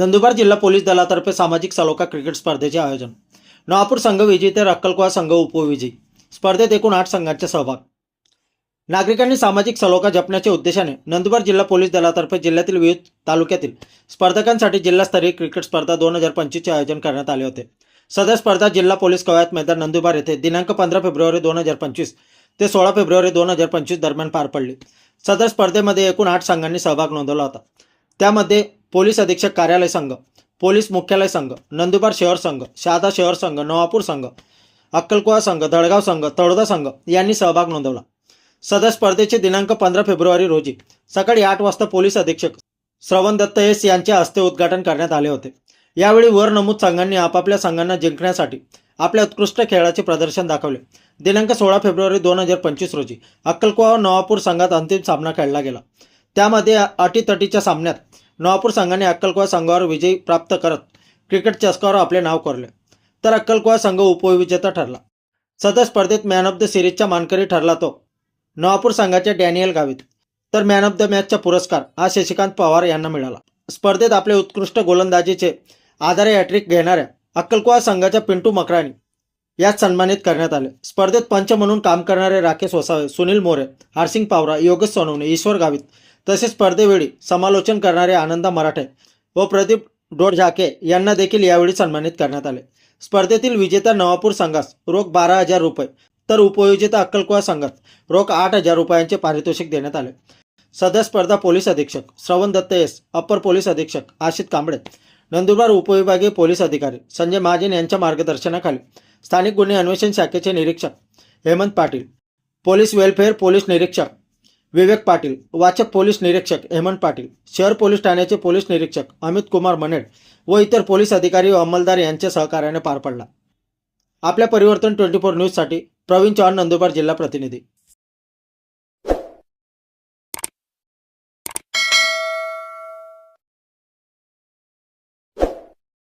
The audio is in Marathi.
नंदुरबार जिल्हा पोलीस दलातर्फे सामाजिक सलोखा क्रिकेट स्पर्धेचे आयोजन. नवापूर संघ विजेते तर संघ उपविजयी. स्पर्धेत एकूण आठ संघांचे सहभाग. नागरिकांनी सामाजिक सलोखा जपण्याच्या उद्देशाने नंदुरबार जिल्हा पोलीस दलातर्फे जिल्ह्यातील विविध तालुक्यातील स्पर्धकांसाठी जिल्हास्तरीय क्रिकेट स्पर्धा दोन हजार पंचवीसचे आयोजन करण्यात आले होते. सदर स्पर्धा जिल्हा पोलीस कवायत मैदान नंदुरबार येथे दिनांक पंधरा फेब्रुवारी दोन हजार पंचवीस ते सोळा फेब्रुवारी दोन हजार पंचवीस दरम्यान पार पडली. सदर स्पर्धेमध्ये एकूण आठ संघांनी सहभाग नोंदवला होता. त्यामध्ये पोलीस अधीक्षक कार्यालय संघ पोलीस मुख्यालय संघ नंदुरबार शहर संघ शहादा शहर संघ नवापूर संघ अक्कलकुवा संघ दळगाव संघ तळोदा संघ यांनी सहभाग नोंदवला. सदर स्पर्धेचे दिनांक पंधरा फेब्रुवारी रोजी सकाळी आठ वाजता पोलीस अधीक्षक श्रवण दत्त एस यांच्या हस्ते उद्घाटन करण्यात आले होते. यावेळी वर नमूद संघांनी आपापल्या संघांना जिंकण्यासाठी आपल्या उत्कृष्ट खेळाचे प्रदर्शन दाखवले. दिनांक सोळा फेब्रुवारी दोन हजार पंचवीस रोजी अक्कलकोवा व नवापूर संघात अंतिम सामना खेळला गेला. त्यामध्ये अटीतटीच्या सामन्यात नवापूर संघाने अक्कलकोवा संघावर विजय प्राप्त करत क्रिकेट चषकावर आपले नाव कोरले. तर अक्कलकोवा संघ उपविजेता ठरला. सदर स्पर्धेत मॅन ऑफ द सिरीजचा मानकरी ठरला तो. नवापूर संघाच्या डॅनियल गावित. तर मॅन ऑफ द मॅचचा पुरस्कार हा शशिकांत पवार यांना मिळाला. स्पर्धेत आपले उत्कृष्ट गोलंदाजीचे आधारे हॅट्रिक घेणाऱ्या अक्कलकोवा संघाच्या पिंटू मकराणी यात सन्मानित करण्यात आले. स्पर्धेत पंच म्हणून काम करणारे राकेश वसावे सुनील मोरे हरसिंग पावरा योगेश सोनवणे ईश्वर गावित तसेच स्पर्धेवेळी समालोचन करणारे आनंदा मराठे व प्रदीप डोडझाके यांना देखील यावेळी सन्मानित करण्यात आले. स्पर्धेतील विजेता नवापूर संघास रोख बारा हजार रुपये तर उपविजेता अक्कलकुवा संघात रोख आठ हजार रुपयांचे पारितोषिक देण्यात आले. सदर स्पर्धा पोलीस अधीक्षक श्रवण दत्त एस अप्पर पोलीस अधीक्षक आशित कांबळे नंदुरबार उपविभागीय पोलीस अधिकारी संजय महाजन यांच्या मार्गदर्शनाखाली स्थानिक गुन्हे अन्वेषण शाखेचे निरीक्षक Hemant Patil police welfare police निरीक्षक विवेक पाटील वाचक पोलीस निरीक्षक हेमंत पाटील शहर पोलीस ठाण्याचे पोलीस निरीक्षक अमित कुमार मनेड व इतर पोलीस अधिकारी व अंमलदार यांच्या सहकार्याने पार पडला. आपल्या परिवर्तन ट्वेंटी फोर न्यूजसाठी प्रवीण चव्हाण नंदुरबार जिल्हा प्रतिनिधी.